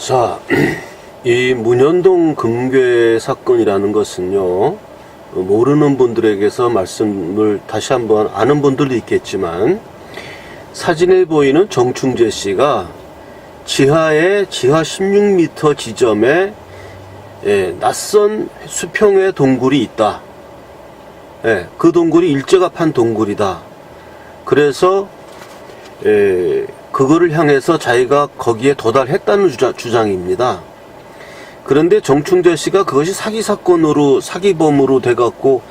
자, 이 문현동 금괴 사건이라는 것은요, 모르는 분들에게서 말씀을 다시 한번 아는 분들도 있겠지만, 사진에 보이는 정충재 씨가 지하에 지하 16m 지점에 예, 낯선 수평의 동굴이 있다. 예, 그 동굴이 일제가 판 동굴이다. 그래서 예, 그거를 향해서 자기가 거기에 도달했다는 주장, 주장 입니다. 그런데 정충재 씨가 그것이 사기 사건으로 사기범으로 돼갖고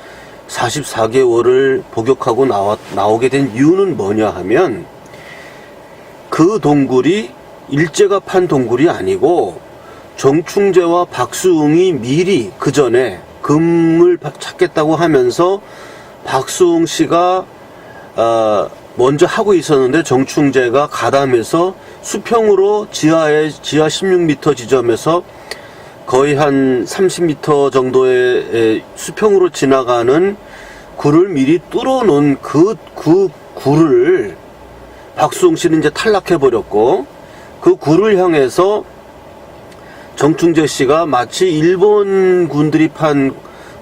44개월을 복역하고 나와, 나오게 된 이유는 뭐냐 하면 그 동굴이 일제가 판 동굴이 아니고 정충재와 박수웅이 미리 그 전에 금을 찾겠다고 하면서 박수웅 씨가 아, 먼저 하고 있었는데 정충재가 가담해서 수평으로 지하에 지하 16m 지점에서 거의 한 30m 정도의 에, 수평으로 지나가는 굴을 미리 뚫어 놓은 그, 그 굴을 박수홍 씨는 이제 탈락해 버렸고 그 굴을 향해서 정충재 씨가 마치 일본 군들이 판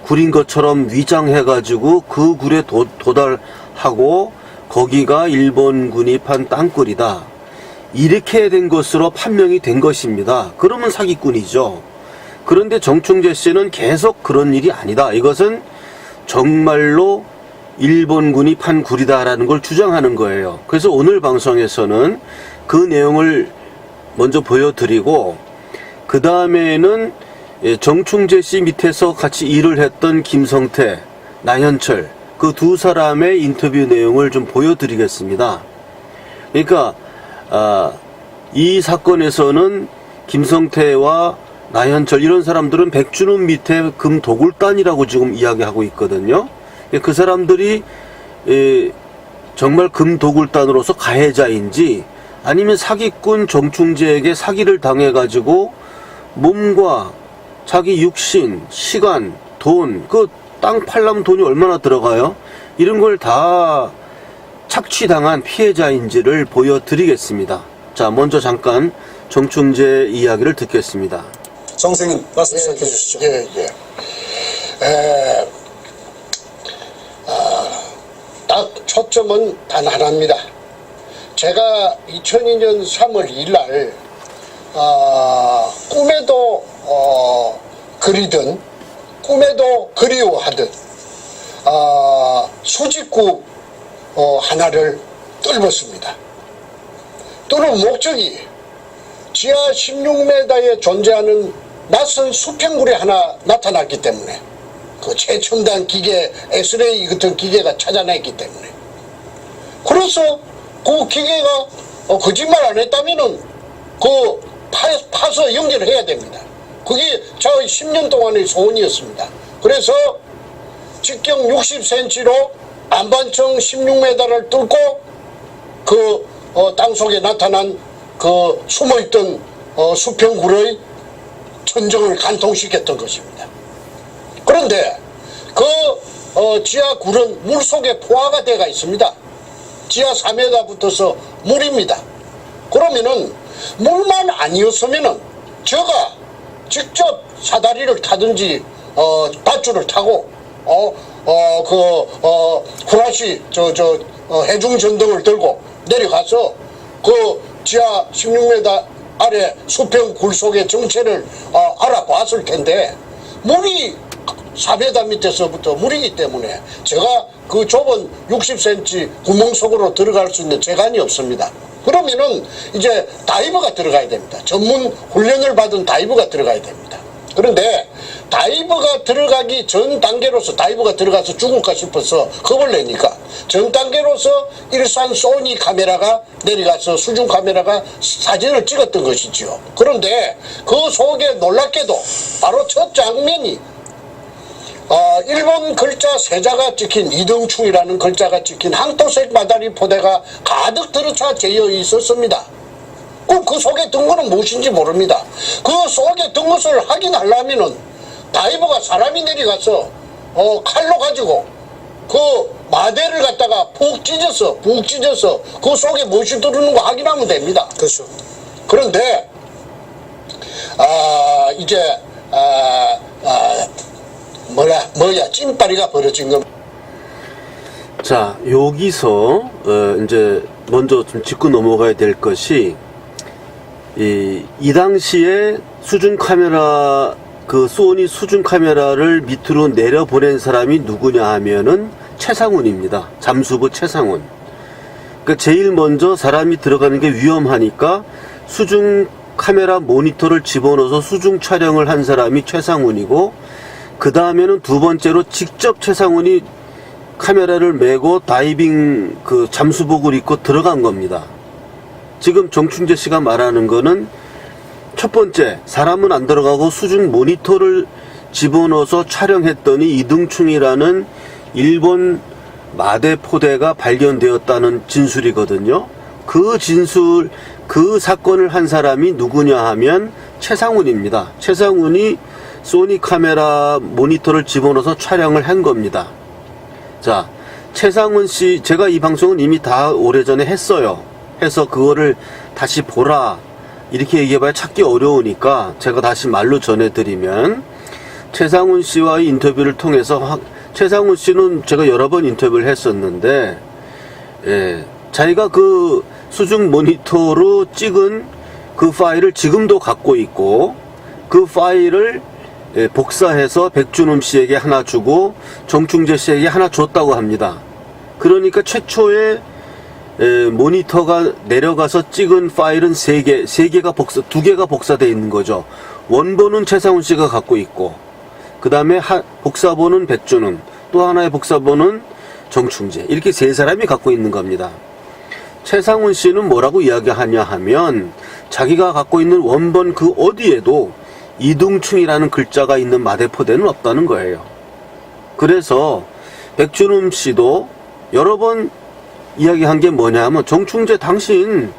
굴인 것처럼 위장해 가지고 그 굴에 도, 도달 하고 거기가 일본군이 판 땅굴이다. 이렇게 된 것으로 판명이 된 것입니다. 그러면 사기꾼이죠. 그런데 정충재 씨는 계속 그런 일이 아니다. 이것은 정말로 일본군이 판 굴이다라는 걸 주장하는 거예요. 그래서 오늘 방송에서는 그 내용을 먼저 보여드리고 그 다음에는 정충재 씨 밑에서 같이 일을 했던 김성태, 나현철 그 두 사람의 인터뷰 내용을 좀 보여드리겠습니다. 그러니까 아, 이 사건에서는 김성태와 나현철 이런 사람들은 백준원 밑에 금 도굴단이라고 지금 이야기하고 있거든요. 그 사람들이 에, 정말 금 도굴단으로서 가해자인지 아니면 사기꾼 정충재에게 사기를 당해가지고 몸과 자기 육신, 시간, 돈, 그 땅 팔려면 돈이 얼마나 들어가요? 이런 걸 다 착취당한 피해자인지를 보여드리겠습니다. 자, 먼저 잠깐 정충재 이야기를 듣겠습니다. 정생님 말씀 시작해 주시죠. 예, 예. 에, 아, 딱 초점은 단 하나입니다. 제가 2002년 3월 2일 날, 아, 꿈에도, 어, 그리던, 꿈에도 그리워하던, 아, 수직구, 어, 하나를 뚫었습니다. 뚫은 목적이 지하 16m에 존재하는 낯선 수평굴이 하나 나타났기 때문에 그 최첨단 기계 엑스레이 같은 기계가 찾아냈기 때문에 그래서 그 기계가 어, 거짓말 안 했다면은 그 파, 파서 연결을 해야 됩니다. 그게 저 10년 동안의 소원이었습니다. 그래서 직경 60cm로 안반청 16m를 뚫고 그 어, 땅속에 나타난 그 숨어있던 어, 수평굴의 천정을 간통시켰던 것입니다. 그런데 그 어, 지하굴은 물속에 포화가 되어 있습니다. 지하 3m 붙어서 물입니다. 그러면은 물만 아니었으면은 제가 직접 사다리를 타든지 어, 밧줄을 타고 어, 어, 그, 어, 후라시, 저, 저, 어, 해중 전등을 들고 내려가서 그 지하 16m 아래 수평 굴 속의 정체를 어, 알아봤을 텐데 물이 4m 밑에서부터 물이기 때문에 제가 그 좁은 60cm 구멍 속으로 들어갈 수 있는 재간이 없습니다. 그러면은 이제 다이버가 들어가야 됩니다. 전문 훈련을 받은 다이버가 들어가야 됩니다. 그런데 다이버가 들어가기 전 단계로서 다이버가 들어가서 죽을까 싶어서 겁을 내니까 전 단계로서 일산 소니 카메라가 내려가서 수중 카메라가 사진을 찍었던 것이지요. 그런데 그 속에 놀랍게도 바로 첫 장면이 어, 일본 글자 세자가 찍힌 이등충이라는 글자가 찍힌 항토색 마다리 포대가 가득 들어차 되어 있었습니다. 그, 그 속에 든 거는 무엇인지 모릅니다. 그 속에 든 것을 확인하려면은 다이버가 사람이 내려가서 어, 칼로 가지고 그 마대를 갖다가 푹 찢어서 푹 찢어서 그 속에 무엇이 들어있는 거 확인하면 됩니다. 그렇죠. 그런데 이제 아, 아, 뭐야 뭐야 찐빠리가 벌어진 겁니다. 자, 여기서 어, 이제 먼저 좀 짚고 넘어가야 될 것이 이, 이 당시에 수중 카메라 그 소니 수중 카메라를 밑으로 내려 보낸 사람이 누구냐 하면은 최상훈입니다. 잠수부 최상훈. 그 제일 먼저 사람이 들어가는 게 위험하니까 수중 카메라 모니터를 집어넣어서 수중 촬영을 한 사람이 최상훈이고 그 다음에는 두 번째로 직접 최상훈이 카메라를 메고 다이빙 그 잠수복을 입고 들어간 겁니다. 지금 정충재 씨가 말하는 거는 첫 번째 사람은 안 들어가고 수중 모니터를 집어넣어서 촬영했더니 이등충이라는 일본 마대 포대가 발견되었다는 진술이거든요. 그 진술 그 사건을 한 사람이 누구냐 하면 최상훈입니다. 최상훈이 소니 카메라 모니터를 집어넣어서 촬영을 한 겁니다. 자, 최상훈 씨, 제가 이 방송은 이미 다 오래전에 했어요. 해서 그거를 다시 보라. 이렇게 얘기해봐야 찾기 어려우니까 제가 다시 말로 전해드리면 최상훈 씨와의 인터뷰를 통해서 확- 최상훈 씨는 제가 여러 번 인터뷰를 했었는데 예, 자기가 그 수중 모니터로 찍은 그 파일을 지금도 갖고 있고 그 파일을 예, 복사해서 백준흠 씨에게 하나 주고 정충재 씨에게 하나 줬다고 합니다. 그러니까 최초에 에, 모니터가 내려가서 찍은 파일은 세 개, 세 개가 복사, 두 개가 복사되어 있는 거죠. 원본은 최상훈 씨가 갖고 있고, 그 다음에 복사본은 백준흠, 또 하나의 복사본은 정충재. 이렇게 세 사람이 갖고 있는 겁니다. 최상훈 씨는 뭐라고 이야기하냐 하면, 자기가 갖고 있는 원본 그 어디에도 이등충이라는 글자가 있는 마대포대는 없다는 거예요. 그래서 백준흠 씨도 여러 번 이야기한 게 뭐냐 하면 정충재 당신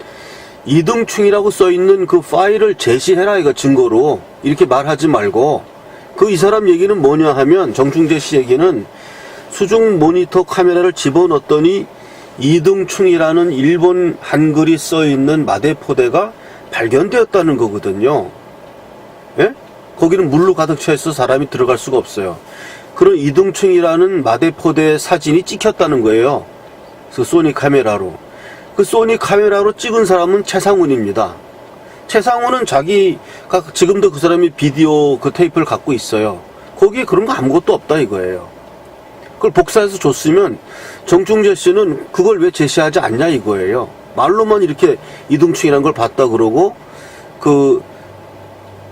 이등충이라고 써 있는 그 파일을 제시해라 이거 증거로 이렇게 말하지 말고 그 이 사람 얘기는 뭐냐 하면 정충재 씨 얘기는 수중 모니터 카메라를 집어넣었더니 이등충이라는 일본 한글이 써 있는 마대포대가 발견되었다는 거거든요. 예? 거기는 물로 가득 차 있어 사람이 들어갈 수가 없어요. 그런 이등충이라는 마대포대 사진이 찍혔다는 거예요. 그 소니 카메라로. 그 소니 카메라로 찍은 사람은 최상훈입니다. 최상훈은 자기가 지금도 그 사람이 비디오 그 테이프를 갖고 있어요. 거기에 그런 거 아무것도 없다 이거예요. 그걸 복사해서 줬으면 정충재 씨는 그걸 왜 제시하지 않냐 이거예요. 말로만 이렇게 이등충이라는 걸 봤다 그러고 그,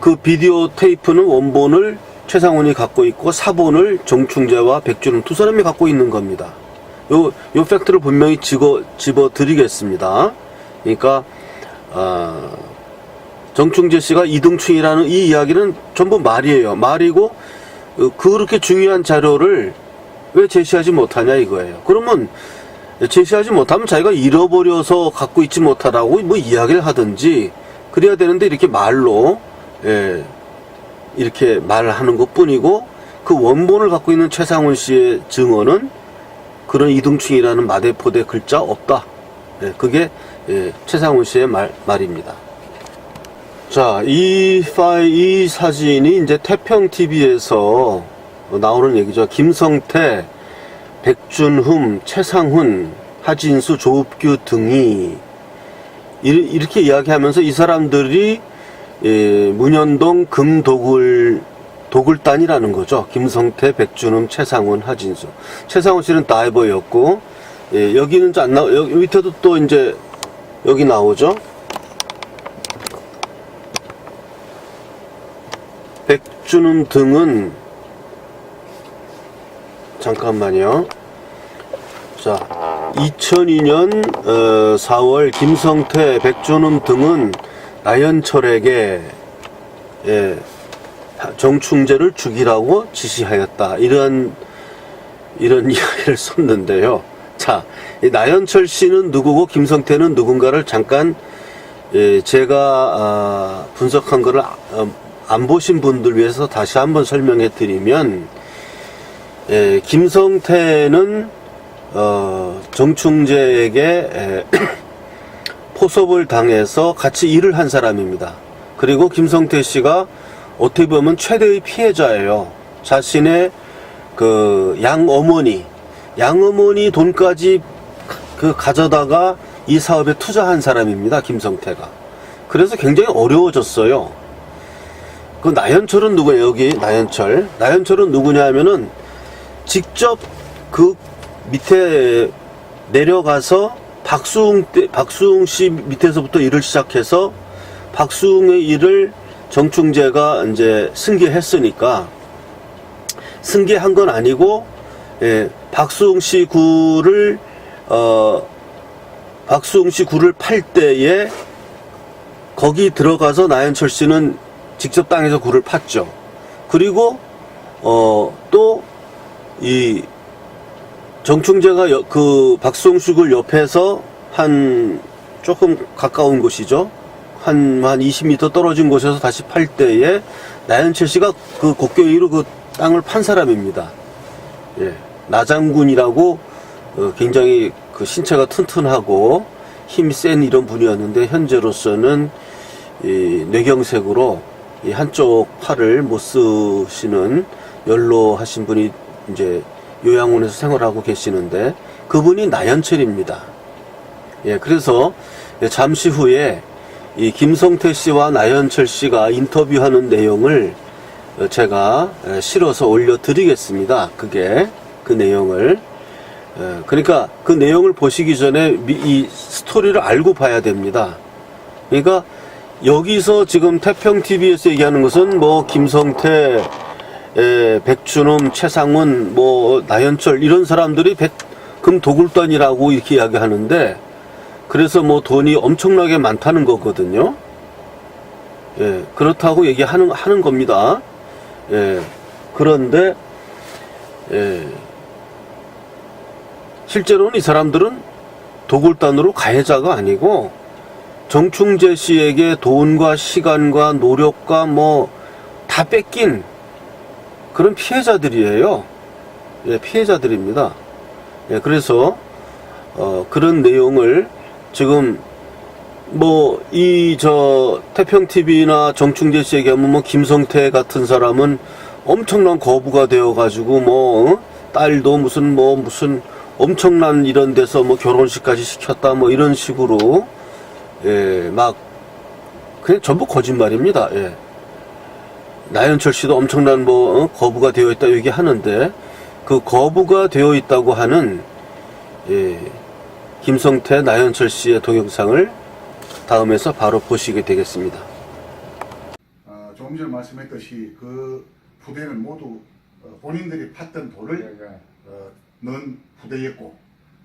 그 비디오 테이프는 원본을 최상훈이 갖고 있고 사본을 정충재와 백준은 두 사람이 갖고 있는 겁니다. 요, 요 팩트를 분명히 집어, 집어 드리겠습니다. 그러니까, 아, 정충재 씨가 이등충이라는 이 이야기는 전부 말이에요. 말이고, 어, 그렇게 중요한 자료를 왜 제시하지 못하냐 이거예요. 그러면 제시하지 못하면 자기가 잃어버려서 갖고 있지 못하다고 뭐 이야기를 하든지 그래야 되는데 이렇게 말로, 예, 이렇게 말하는 것 뿐이고 그 원본을 갖고 있는 최상훈 씨의 증언은 그런 이등충이라는 마대포대 글자 없다. 예, 그게 예, 최상훈 씨의 말, 말입니다. 자, 이 파일, 이 사진이 이제 태평TV에서 나오는 얘기죠. 김성태, 백준흠, 최상훈, 하진수, 조읍규 등이 이- 이렇게 이야기하면서 이 사람들이 예, 문현동 금도굴 도굴단이라는 거죠. 김성태, 백준흠, 최상훈, 하진수. 최상훈 씨는 다이버였고 예, 여기는 안 나. 여기 밑에도 또 이제 여기 나오죠. 백준흠 등은 잠깐만요. 자, 2002년 4월 김성태, 백준흠 등은 나연철에게 예, 정충재를 죽이라고 지시하였다. 이런 이런 이야기를 썼는데요. 자, 이 나연철 씨는 누구고 김성태는 누군가를 잠깐 예, 제가 아, 분석한 거를 아, 어, 안 보신 분들 위해서 다시 한번 설명해 드리면 예, 김성태는 어, 정충재에게 에, 포섭을 당해서 같이 일을 한 사람입니다. 그리고 김성태 씨가 어떻게 보면 최대의 피해자예요. 자신의 그 양어머니, 양어머니 돈까지 그 가져다가 이 사업에 투자한 사람입니다. 김성태가. 그래서 굉장히 어려워졌어요. 그 나연철은 누구예요? 여기 나연철. 나연철은 누구냐 하면은 직접 그 밑에 내려가서 박수웅 때, 박수웅 씨 밑에서부터 일을 시작해서 박수웅의 일을 정충재가 이제 승계했으니까 승계한 건 아니고 예, 박수웅 씨 구를 어 박수웅 씨 구를 팔 때에 거기 들어가서 나연철 씨는 직접 땅에서 굴을 팠죠. 그리고 어또이 정충재가 여- 그 박수홍식을 옆에서 한 조금 가까운 곳이죠. 한, 한 20m 떨어진 곳에서 다시 팔 때에 나연철 씨가 그 곡교이로 그 땅을 판 사람입니다. 예. 나장군이라고 어, 굉장히 그 신체가 튼튼하고 힘이 센 이런 분이었는데 현재로서는 이 뇌경색으로 이 한쪽 팔을 못 쓰시는 연로하신 분이 이제 요양원에서 생활하고 계시는데 그분이 나연철입니다. 예, 그래서 잠시 후에 이 김성태 씨와 나연철 씨가 인터뷰하는 내용을 어, 제가 에, 실어서 올려드리겠습니다. 그게 그 내용을. 에, 그러니까 그 내용을 보시기 전에 미- 이 스토리를 알고 봐야 됩니다. 그러니까 여기서 지금 태평TV에서 얘기하는 것은 뭐 김성태, 에, 백준흠, 최상훈, 뭐 나연철 이런 사람들이 백금 도굴단이라고 이렇게 이야기하는데 그래서 뭐 돈이 엄청나게 많다는 거거든요. 예, 그렇다고 얘기하는 하는 겁니다. 예, 그런데 예, 실제로는 이 사람들은 도굴단으로 가해자가 아니고 정충재 씨에게 돈과 시간과 노력과 뭐 다 뺏긴 그런 피해자들이에요. 예, 피해자들입니다. 예, 그래서 어, 그런 내용을 지금 뭐 이 저 태평 TV나 정충재 씨 얘기하면 뭐 김성태 같은 사람은 엄청난 거부가 되어 가지고 뭐 어? 딸도 무슨 뭐 무슨 엄청난 이런 데서 뭐 결혼식까지 시켰다 뭐 이런 식으로 예, 막 그냥 전부 거짓말입니다. 예. 나연철 씨도 엄청난 뭐 어? 거부가 되어 있다 얘기하는데 그 거부가 되어 있다고 하는 예, 김성태 나연철 씨의 동영상을 다음에서 바로 보시게 되겠습니다. 어, 조금 전에 말씀했듯이 그 부대는 모두 어, 본인들이 팠던 돌을 예, 예. 어, 넣은 부대였고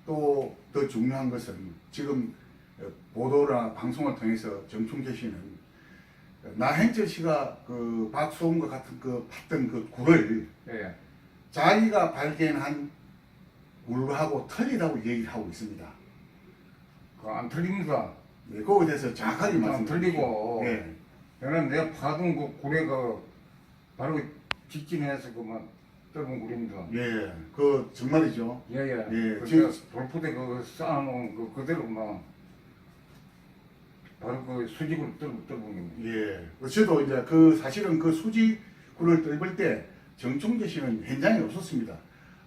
또 더 중요한 것은 지금 어, 보도나 방송을 통해서 정충재 씨는 어, 나행철 씨가 그 박수홍과 같은 그 팠던 그 굴을 예, 예. 자기가 발견한 굴하고 틀리다고 얘기를 하고 있습니다. 그안 틀립니다. 네, 그거에 대해서 정확하게 안 말씀드리죠. 틀리고. 예. 저는 내가 파둔 그 고래가 바로 직진해서 그만 뜰은 굴입니다. 예, 그 정말이죠. 예, 예. 예, 그 지금- 제가 돌포대 그 쌓아놓은 그 그대로 막 바로 그 뜰고 있는 예. 그 저도 이제 그 사실은 그 수지굴을 뜰을 때 정충재 씨는 현장에 없었습니다.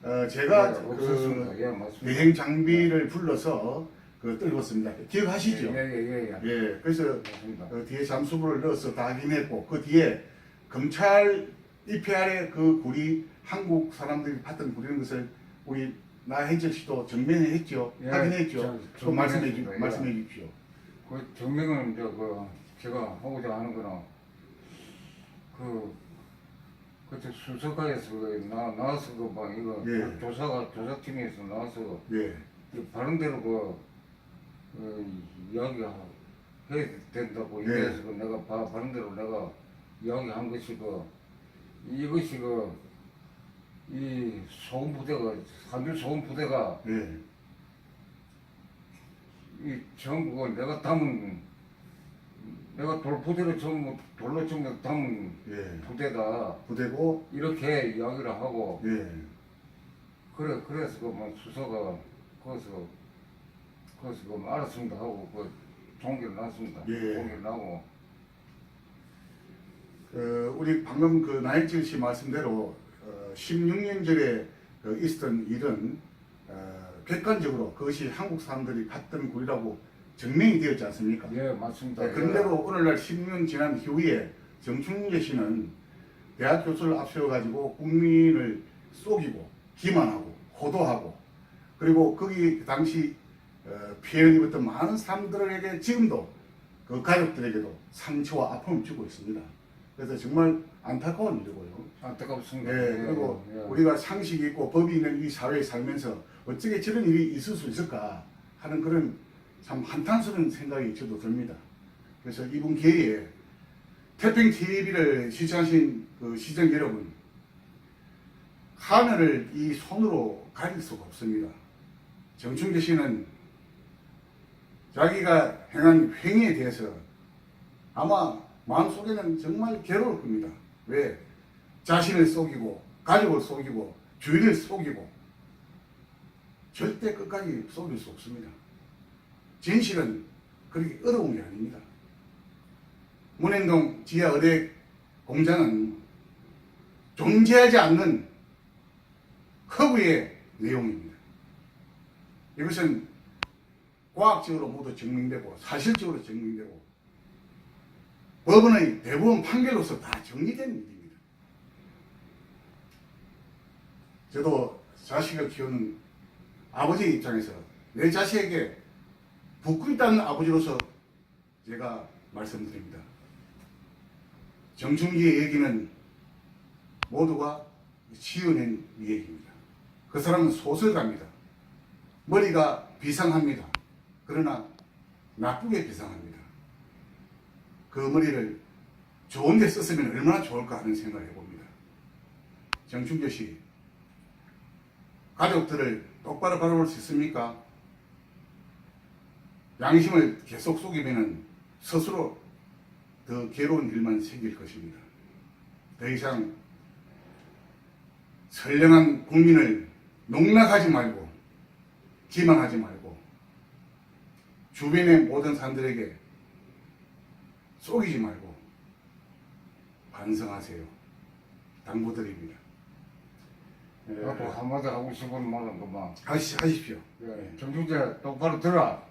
어, 제가 예, 없었습니다. 그 예, 맞습니다. 여행 장비를 불러서 그 뜰었습니다. 기억하시죠? 예, 예, 예, 예. 예. 그래서 맞습니다. 그 뒤에 잠수부를 넣어서 다 확인했고 그 뒤에 검찰 EPR의 그 굴이 한국 사람들이 봤던 굴이라는 것을 우리 나혜철 씨도 정면에 했죠. 예, 확인했죠. 저- 또 말씀해, 주, 정면에 말씀해 주십시오. 그 정명은 이제 그 제가 하고자 하는 거는 그 그때 수석가에서 그 나, 나와서 그막 이거 예. 조사가 조사팀에서 나와서 예. 그 바른대로 그, 그 이야기가 해야 된다고 예. 이래서 그 내가 바, 바른대로 내가 이야기한 것이 그 이것이 그 이 소금 부대가 한줄 소금 부대가 예. 이 전부 그 내가 담은 내가 돌부대로 전부 돌로 전부 담은 예. 부대다 부대고 이렇게 이야기를 하고 예. 그래 그래서 그뭐 수사가 거기서 거기서 그 알았습니다 하고 그 종결 났습니다 예. 종결 나고 그 우리 방금 그 나인칠 씨 말씀대로 어, 16년 전에 그 있었던 일은 어, 객관적으로 그것이 한국 사람들이 갔던 굴이라고 증명이 되었지 않습니까? 예, 맞습니다. 네, 그런데도 오늘날 16년 지난 이후에 정충재 씨는 대학 교수를 앞세워가지고 국민을 속이고 기만하고 호도하고 그리고 거기 그 당시 어, 피해를 입었던 많은 사람들에게 지금도 그 가족들에게도 상처와 아픔을 주고 있습니다. 그래서 정말 안타까운 일이고요. 안타깝습니다. 네, 그리고 예. 우리가 상식이 있고 법이 있는 이 사회에 살면서 어떻게 저런 일이 있을 수 있을까 하는 그런 참 한탄스러운 생각이 저도 듭니다. 그래서 이번 기회에 태평 TV를 시청하신 그 시청 여러분, 하늘을 이 손으로 가릴 수가 없습니다. 정충재 씨는 자기가 행한 행위에 대해서 아마 마음속에는 정말 괴로울 겁니다. 왜? 자신을 속이고 가족을 속이고 주인을 속이고 절대 끝까지 속일 수 없습니다. 진실은 그렇게 어려운 게 아닙니다. 문행동 지하 의대 공장은 존재하지 않는 허구의 내용입니다. 이것은 과학적으로 모두 증명되고 사실적으로 증명되고 법원의 대부분 판결로서 다 정리된 일입니다. 저도 자식을 키우는 아버지 입장에서 내 자식에게 있다는 아버지로서 제가 말씀드립니다. 정충기의 얘기는 모두가 지어낸 얘기입니다. 그 사람은 소설가입니다. 머리가 비상합니다. 그러나 나쁘게 비상합니다. 그 머리를 좋은 데 썼으면 얼마나 좋을까 하는 생각을 해봅니다. 정충재 씨, 가족들을 똑바로 바라볼 수 있습니까? 양심을 계속 속이면 스스로 더 괴로운 일만 생길 것입니다. 더 이상 선량한 국민을 농락하지 말고 기만하지 말고 주변의 모든 사람들에게 속이지 말고 반성하세요. 당부드립니다. 예, 나도 한마디 하고 싶은 말은 그만. 하시, 하십시오. 예, 정중재 똑바로 들어.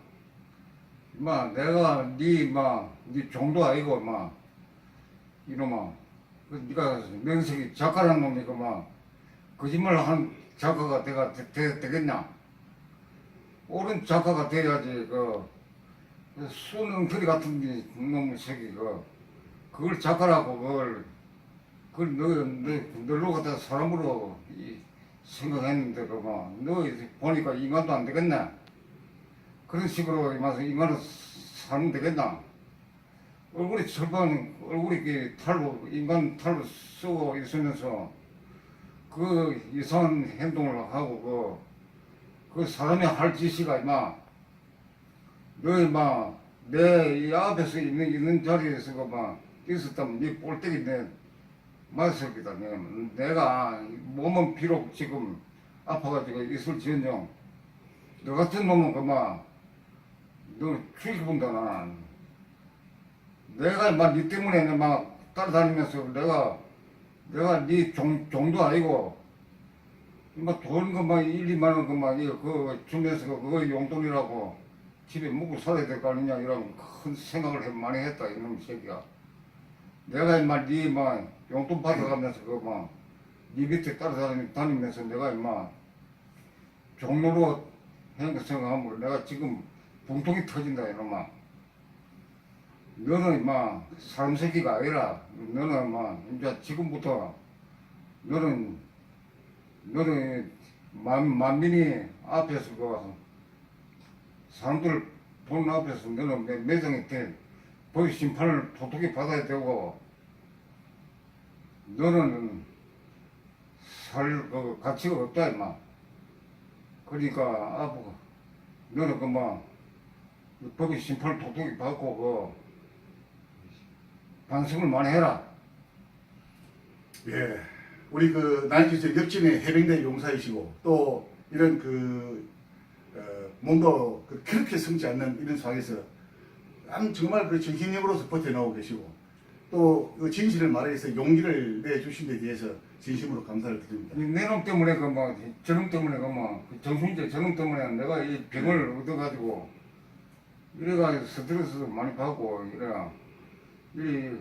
마 내가 니마니 종도 아니고 마 이놈아 그 니가 명색이 작가란 놈이고 마 거짓말 한 작가가 내가 되, 되, 되겠냐? 옳은 작가가 돼야지 그, 그 수능거리 같은 게 놈의 새끼 그 그걸 작가라고 그걸 그걸 너, 너, 너로 갖다 사람으로 이, 생각했는데 그막너 보니까 인간도 안 되겠네. 그런 식으로 이마서 인간을 사면 되겠나? 얼굴이 철반 얼굴이 이렇게 탈로 인간 탈로 쓰고 있으면서 그 이상한 행동을 하고 그, 그 사람이 할 짓이가 이마 너 이마 내 이 앞에서 있는 있는 자리에서 그막 있었다면 네 꼴때기 내 맞을기다. 내가 몸은 비록 지금 아파가지고 있을지언정 너 같은 놈은 그만 너 죽이본다 난 내가 막네 때문에 막 따라다니면서 내가 내가 네 종, 종도 아니고 막돈 그만 1, 2만 원 그만 그 주면서 그거 용돈이라고 집에 묵고 살아야 될 거 아니냐 이런 큰 생각을 해- 많이 했다 이놈 새끼야 내가 임마 네막 용돈 받아가면서 그막네 밑에 따라다니면서 내가 임마 종로로 행성하면 내가 지금 봉통이 터진다 이놈아. 너는 임마 사람 새끼가 아니라 너는 임마 이제 지금부터 너는 너는 만, 만민이 앞에서 그 사람들 본 앞에서 너는 매, 매장에 대법 심판을 토톡히 받아야 되고 너는 살 그 가치가 없다 임마. 그러니까 아버가 너는 그만 법의 심판을 토톡히 받고 그 반성을 많이 해라. 예, 우리 그 나이키스 옆집의 해병대 용사이시고 또 이런 그 어, 몸도 그 그렇게 성지 않는 이런 상황에서 남 정말 그 정신력으로서 버텨나오고 계시고 또 그 진실을 말해서 용기를 내주신 데 대해서 진심으로 감사를 드립니다. 내놈 때문에 그뭐 저놈 때문에 그뭐 정신제 저놈 때문에 내가 이 병을 얻어가지고 이래가지고 스트레스 많이 받고 이래가 이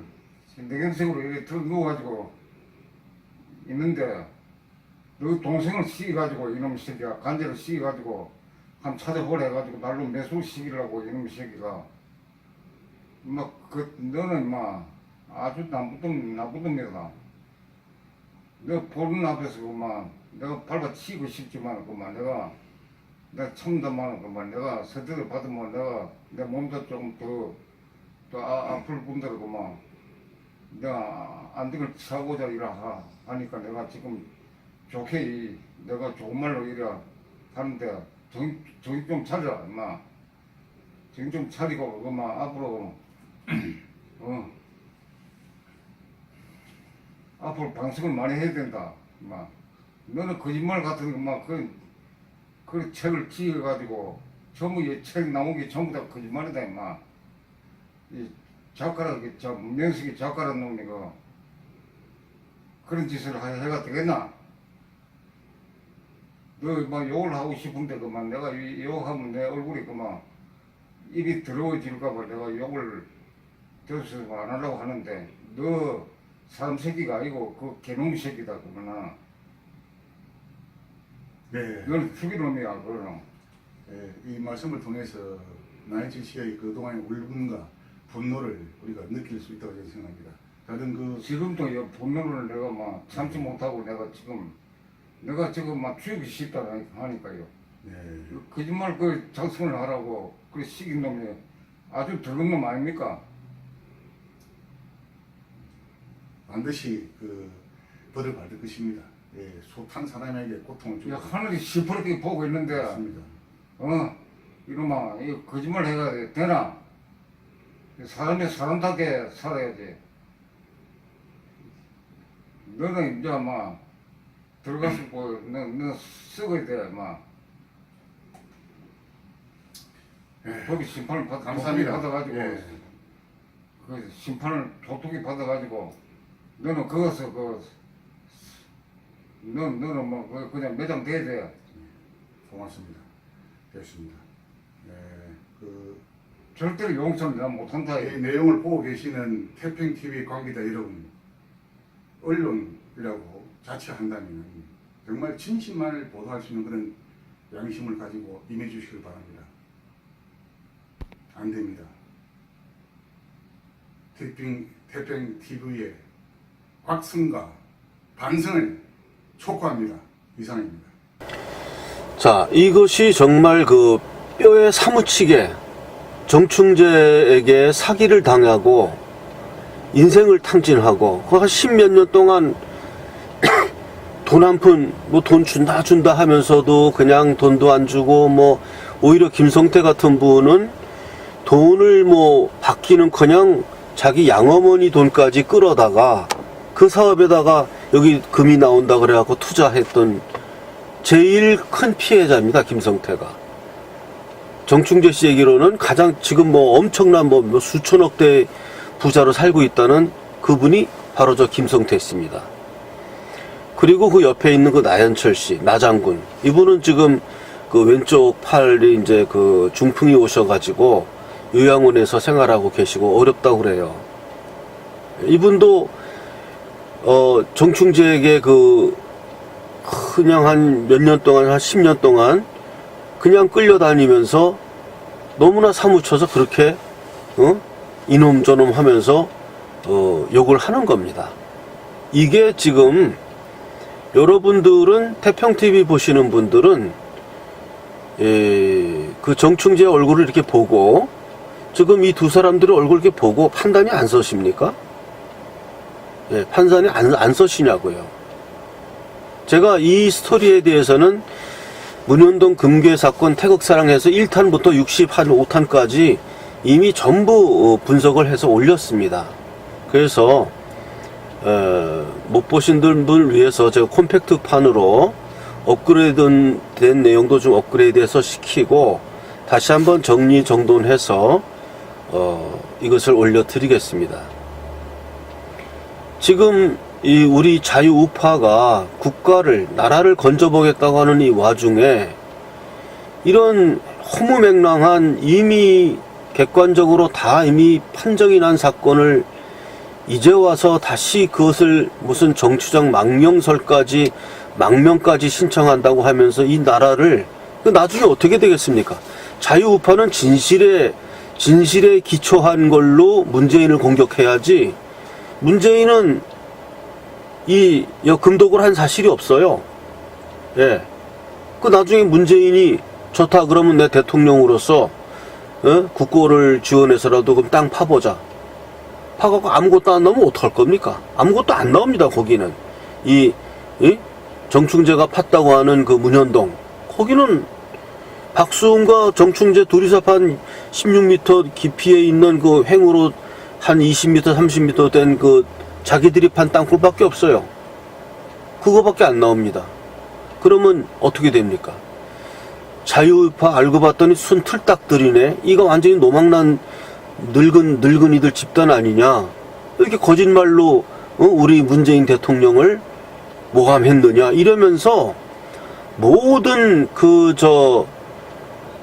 내경색으로 이렇게 들어 누워가지고 있는데 너 동생을 시기가지고 이놈 새끼가 간제를 시기가지고 한 찾아보래 해가지고 날로 매수 시키려고 이놈 새끼가 막 그 너는 막 아주 나쁜 나쁜 놈이다. 내가 보는 앞에서 그만 내가 밟아 치고 싶지만 그만 내가 내가 참다만 그만 내가 스트레스 받으면 내가 내 몸도 좀더또 아, 아플 분들 그만 내가 안정을 차고자 이라 하- 하니까 내가 지금 좋게 이, 내가 좋은 말로 이래 하는데 정, 정신 좀 차려 임마 정신 좀 차리고 그만 앞으로 어 앞으로 방송을 많이 해야 된다. 막 너는 거짓말 같은 거막그 그 책을 지어가지고 전부 이 책 나온 게 전부 다 거짓말이다 임마. 이 작가라 저 명식이 작가라는 놈이 그 그런 짓을 하- 해가 되겠나? 너막 욕을 하고 싶은데 그만 내가 이 욕하면 내 얼굴이 그만 입이 더러워질까봐 내가 욕을 들어서 안 하려고 하는데 너 사람 새끼가 아니고 그 개놈 새끼다 그러나 네. 너는 죽일 놈이야 그러나 예, 이 말씀을 통해서 나이진 씨의 그동안의 울분과 분노를 우리가 느낄 수 있다고 저는 생각합니다. 다른 그 지금도 이 분노를 내가 막 참지 못하고 내가 지금 내가 지금 막 죽이기 싫다 하니까요 네, 그 거짓말 그 작성을 하라고 그 시킨 놈이 아주 더러운 놈 아닙니까? 반드시 그 벌을 받을 것입니다. 예, 숱한 사람에게 고통을 주고 야, 하늘이 시퍼렇게 보고 있는데 있습니다. 어 이놈아 이 거짓말 해가 되나? 사람이 사람답게 살아야지. 너는 이제 막 들어가서 뭐 너 너 쓰고 돼 막. 거기 심판을 받, 감사합니다. 받아가지고 예. 그 심판을 톡톡히 받아가지고 너는 거기서 그 너, 너는 뭐 그- 그냥 매장 돼야 돼. 고맙습니다. 됐습니다. 네, 그 절대로 용서는 못한다. 이 내용을 보고 계시는 태평 TV 관계자 여러분, 언론이라고 자처한다면 정말 진실만을 보도할 수 있는 그런 양심을 가지고 임해 주시길 바랍니다. 안 됩니다. 태평 태평 TV의 확승과 반성을 촉구합니다. 이상입니다. 자, 이것이 정말 그 뼈에 사무치게 정충재에게 사기를 당하고 인생을 탕진하고 그 한 십몇 년 동안 돈 한 푼 뭐 돈 준다 준다 하면서도 그냥 돈도 안 주고 뭐 오히려 김성태 같은 분은 돈을 뭐 받기는커녕 자기 양어머니 돈까지 끌어다가 그 사업에다가 여기 금이 나온다 그래갖고 투자했던 제일 큰 피해자입니다, 김성태가. 정충재 씨 얘기로는 가장 지금 뭐 엄청난 뭐, 뭐 수천억 대 부자로 살고 있다는 그분이 바로 저 김성태 씨입니다. 그리고 그 옆에 있는 그 나연철 씨, 나장군. 이분은 지금 그 왼쪽 팔이 이제 그 중풍이 오셔가지고 요양원에서 생활하고 계시고 어렵다고 그래요. 이분도 어, 정충재에게 그 그냥 한 몇 년 동안, 한 10년 동안 그냥 끌려다니면서 너무나 사무쳐서 그렇게, 어? 이놈 저놈 하면서, 어, 욕을 하는 겁니다. 이게 지금 여러분들은 태평TV 보시는 분들은, 예, 그 정충재 얼굴을 이렇게 보고, 지금 이 두 사람들의 얼굴 이렇게 보고 판단이 안 서십니까? 예, 판단이 안, 안 서시냐고요. 제가 이 스토리에 대해서는 문현동 금괴 사건 태극사랑해서 1탄부터 65탄까지 이미 전부 어, 분석을 해서 올렸습니다. 그래서 어, 못 보신 분을 위해서 제가 콤팩트 판으로 업그레이드 된 내용도 좀 업그레이드해서 시키고 다시 한번 정리 정돈해서 어, 이것을 올려드리겠습니다. 지금 이 우리 자유우파가 국가를 나라를 건져보겠다고 하는 이 와중에 이런 허무맹랑한 이미 객관적으로 다 이미 판정이 난 사건을 이제 와서 다시 그것을 무슨 정치적 망명설까지 망명까지 신청한다고 하면서 이 나라를 그 나중에 어떻게 되겠습니까? 자유우파는 진실에 진실에 기초한 걸로 문재인을 공격해야지 문재인은 이 여- 금독을 한 사실이 없어요. 예. 그 나중에 문재인이 좋다 그러면 내 대통령으로서 어? 국고를 지원해서라도 그럼 땅 파보자. 파갖고 아무것도 안 나오면 어떡할 겁니까? 아무것도 안 나옵니다, 거기는. 이, 이? 정충재가 팠다고 하는 그 문현동. 거기는 박수홍과 정충재 둘이서 판 16m 깊이에 있는 그 횡으로 한 20m, 30m 된 그 자기들이 판 땅굴밖에 없어요. 그거밖에 안 나옵니다. 그러면 어떻게 됩니까? 자유우파 알고 봤더니 순 틀딱들이네. 이거 완전히 노망난 늙은 늙은이들 집단 아니냐? 이렇게 거짓말로 어? 우리 문재인 대통령을 모함했느냐? 이러면서 모든 그 저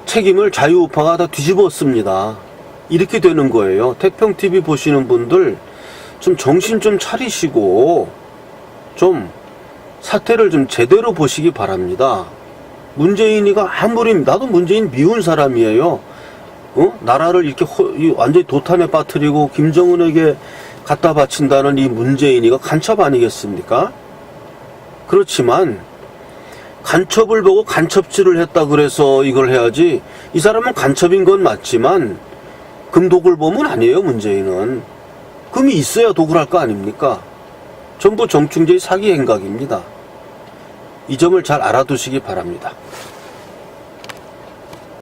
책임을 자유우파가 다 뒤집었습니다. 이렇게 되는 거예요. 태평 TV 보시는 분들 좀 정신 좀 차리시고 좀 사태를 좀 제대로 보시기 바랍니다. 문재인이가 아무리 나도 문재인 미운 사람이에요. 어? 나라를 이렇게 허- 이 완전히 도탄에 빠뜨리고 김정은에게 갖다 바친다는 이 문재인이가 간첩 아니겠습니까? 그렇지만 간첩을 보고 간첩질을 했다 그래서 이걸 해야지 이 사람은 간첩인 건 맞지만 금독을 보면 아니에요 문재인은 금이 있어야 독을 할거 아닙니까? 전부 정충재의 사기 행각입니다. 이 점을 잘 알아두시기 바랍니다.